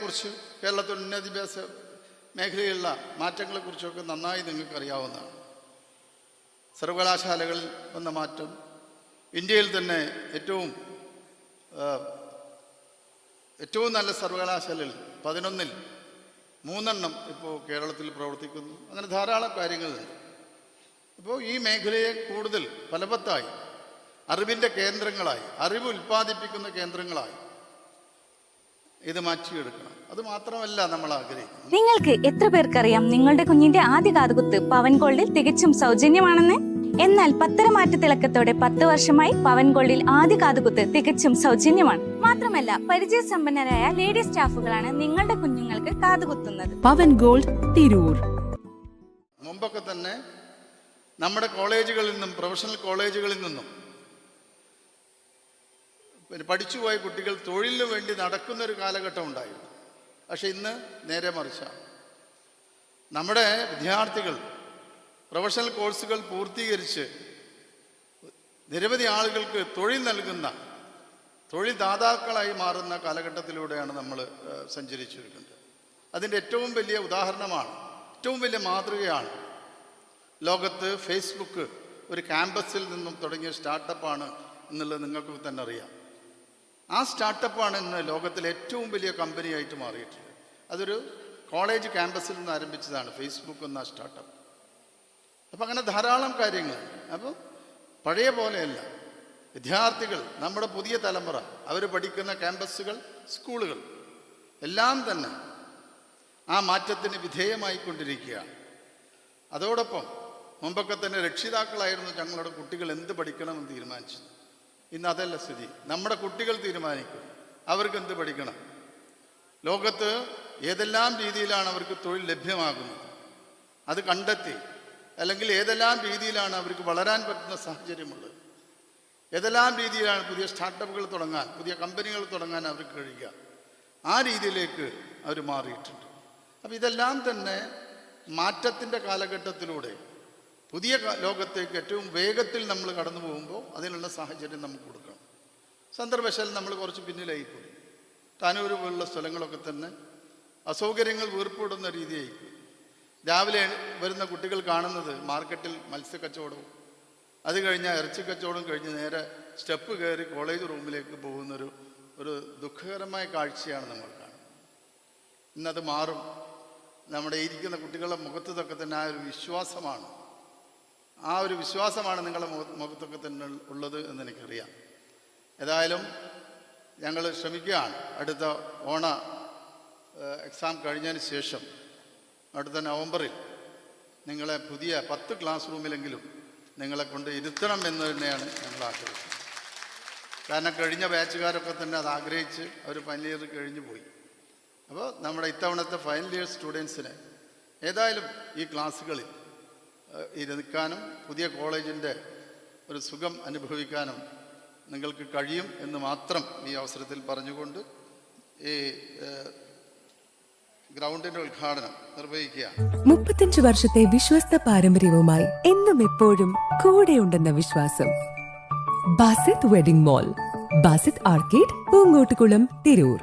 കുറിച്ച് കേരളത്തിൽ ഉന്നതിഭ്യാസ മേഖലയിലുള്ള മാറ്റങ്ങളെക്കുറിച്ചൊക്കെ നന്നായി നിങ്ങൾക്ക് അറിയാവുന്നതാണ് സർവകലാശാലകളിൽ വന്ന മാറ്റം ഇന്ത്യയിൽ തന്നെ ഏറ്റവും ഏറ്റവും നല്ല സർവകലാശാലയിൽ പതിനൊന്നിൽ മൂന്നെണ്ണം ഇപ്പോൾ കേരളത്തിൽ പ്രവർത്തിക്കുന്നു. അങ്ങനെ ധാരാളം കാര്യങ്ങളുണ്ട്. ഇപ്പോൾ ഈ മേഖലയെ കൂടുതൽ ഫലവത്തായി അറിവിന്റെ കേന്ദ്രങ്ങളായി അറിവ് ഉൽപ്പാദിപ്പിക്കുന്ന കേന്ദ്രങ്ങളായി ഇത് മാറ്റിയെടുക്കണം. അത് മാത്രമല്ല നമ്മൾ ആഗ്രഹിക്കുന്നത്. നിങ്ങൾക്ക് എത്ര പേർക്കറിയാം നിങ്ങളുടെ കുഞ്ഞിന്റെ ആദ്യ കാതുകുത്ത് പവൻ ഗോൾഡിൽ തികച്ചും സൗജന്യമാണെന്ന്? എന്നാൽ പത്തരമാറ്റ തിളക്കത്തോടെ പത്ത് വർഷമായി പവൻ ഗോൾഡിൽ ആദ്യ കാതുകുത്ത് തികച്ചും സൗജന്യമാണ്. മാത്രമല്ല പരിചയസമ്പന്നരായ ലേഡി സ്റ്റാഫുകളാണ് നിങ്ങളുടെ കുഞ്ഞുങ്ങൾക്ക് കാതുകുത്തുന്നത്. പവൻ ഗോൾഡ് തിരൂർ. മുമ്പൊക്കെ തന്നെ നമ്മുടെ കോളേജുകളിൽ നിന്നും പ്രൊഫഷണൽ കോളേജുകളിൽ നിന്നും പിന്നെ പഠിച്ചുപോയ കുട്ടികൾ തൊഴിലിന് വേണ്ടി നടക്കുന്ന ഒരു കാലഘട്ടം ഉണ്ടായിരുന്നു. പക്ഷെ ഇന്ന് നേരെ മറിച്ചാണ് നമ്മുടെ വിദ്യാർത്ഥികൾ പ്രൊഫഷണൽ കോഴ്സുകൾ പൂർത്തീകരിച്ച് നിരവധി ആളുകൾക്ക് തൊഴിൽ നൽകുന്ന തൊഴിൽ ദാതാക്കളായി മാറുന്ന കാലഘട്ടത്തിലൂടെയാണ് നമ്മൾ സഞ്ചരിച്ചിരിക്കുന്നത്. അതിന്റെ ഏറ്റവും വലിയ ഉദാഹരണമാണ് ഏറ്റവും വലിയ മാതൃകയാണ് ലോകത്ത് ഫേസ്ബുക്ക് ഒരു ക്യാമ്പസിൽ നിന്നും തുടങ്ങിയ സ്റ്റാർട്ടപ്പാണ് എന്നുള്ളത് നിങ്ങൾക്ക് തന്നെ അറിയാം. ആ സ്റ്റാർട്ടപ്പാണ് ഇന്ന് ലോകത്തിലെ ഏറ്റവും വലിയ കമ്പനിയായിട്ട് മാറിയിട്ടുള്ളത്. അതൊരു കോളേജ് ക്യാമ്പസിൽ നിന്ന് ആരംഭിച്ചതാണ് ഫേസ്ബുക്ക് എന്ന സ്റ്റാർട്ടപ്പ്. അപ്പം അങ്ങനെ ധാരാളം കാര്യങ്ങൾ. അപ്പം പഴയ പോലെയല്ല. വിദ്യാർത്ഥികൾ നമ്മുടെ പുതിയ തലമുറ അവർ പഠിക്കുന്ന ക്യാമ്പസുകൾ സ്കൂളുകൾ എല്ലാം തന്നെ ആ മാറ്റത്തിന് വിധേയമായിക്കൊണ്ടിരിക്കുകയാണ് അതോടൊപ്പം മുമ്പൊക്കെ തന്നെ രക്ഷിതാക്കളായിരുന്നു ഞങ്ങളുടെ കുട്ടികൾ എന്ത് പഠിക്കണമെന്ന് തീരുമാനിച്ചത്. ഇന്ന് അതല്ല സ്ഥിതി. നമ്മുടെ കുട്ടികൾ തീരുമാനിക്കും. അവർക്ക് എന്ത് പഠിക്കണം? ലോകത്ത് ഏതെല്ലാം രീതിയിലാണ് അവർക്ക് തൊഴിൽ ലഭ്യമാകുന്നത്? അത് കണ്ടെത്തി. അല്ലെങ്കിൽ ഏതെല്ലാം രീതിയിലാണ് അവർക്ക് വളരാൻ പറ്റുന്ന സാഹചര്യമുള്ളത്? ഏതെല്ലാം രീതിയിലാണ് പുതിയ സ്റ്റാർട്ടപ്പുകൾ തുടങ്ങാൻ പുതിയ കമ്പനികൾ തുടങ്ങാൻ അവർക്ക് കഴിയുക? ആ രീതിയിലേക്ക് അവർ മാറിയിട്ടുണ്ട്. അപ്പം ഇതെല്ലാം തന്നെ മാറ്റത്തിന്റെ കാലഘട്ടത്തിലൂടെ പുതിയ ലോകത്തേക്ക് ഏറ്റവും വേഗത്തിൽ നമ്മൾ കടന്നു പോകുമ്പോൾ അതിനുള്ള സാഹചര്യം നമുക്ക് കൊടുക്കണം. സന്ദർഭശാൽ നമ്മൾ കുറച്ച് പിന്നിലായിപ്പോയി. താനൂർ പോലുള്ള സ്ഥലങ്ങളൊക്കെ തന്നെ അസൗകര്യങ്ങൾ വീർപ്പിടുന്ന രീതിയായിപ്പോയി. രാവിലെ വരുന്ന കുട്ടികൾ കാണുന്നത് മാർക്കറ്റിൽ മത്സ്യക്കച്ചവടവും അത് കഴിഞ്ഞാൽ ഇറച്ചി കച്ചവടം കഴിഞ്ഞ് നേരെ സ്റ്റെപ്പ് കയറി കോളേജ് റൂമിലേക്ക് പോകുന്നൊരു ഒരു ദുഃഖകരമായ കാഴ്ചയാണ് നമ്മൾ കാണുന്നത്. ഇന്നത് മാറും. നമ്മുടെ ഇരിക്കുന്ന കുട്ടികളുടെ മുഖത്ത് തന്നെ ആ ഒരു വിശ്വാസമാണ്. ആ ഒരു വിശ്വാസമാണ് നിങ്ങളുടെ മുഖത്തൊക്കെ തന്നെ ഉള്ളത് എന്ന് എനിക്കറിയാം ഏതായാലും ഞങ്ങൾ ശ്രമിക്കുകയാണ്. അടുത്ത ഓണ എക്സാം കഴിഞ്ഞതിന് ശേഷം അടുത്ത നവംബറിൽ നിങ്ങളെ പുതിയ പത്ത് ക്ലാസ് റൂമിലെങ്കിലും നിങ്ങളെ കൊണ്ട് ഇരുത്തണം എന്ന് തന്നെയാണ് ഞങ്ങൾ ആഗ്രഹിക്കുന്നത് കാരണം കഴിഞ്ഞ ബാച്ചുകാരൊക്കെ തന്നെ അത് ആഗ്രഹിച്ച് അവർ ഫൈനൽ ഇയർ കഴിഞ്ഞു പോയി. അപ്പോൾ നമ്മുടെ ഇത്തവണത്തെ ഫൈനൽ ഇയർ സ്റ്റുഡൻസിന് ഏതായാലും ഈ ക്ലാസ്സുകളിൽ ഏഹ്, ഇരുന്നിക്കാനും പുതിയ കോളേജിന്റെ ഒരു സുഖം അനുഭവിക്കാനും നിങ്ങൾക്ക് കഴിയും എന്ന് മാത്രം ഈ അവസരത്തിൽ പറഞ്ഞുകൊണ്ട് ഈ ഗ്രൗണ്ടിന്റെ ഉദ്ഘാടനം നിർവഹിക്കുകയാണ് മുപ്പത്തഞ്ച് വർഷത്തെ വിശ്വസ്ത പാരമ്പര്യവുമായി എന്നും എപ്പോഴും കൂടെയുണ്ടെന്ന വിശ്വാസം. Basith wedding mall Basith arcade Poongottukulam Tirur.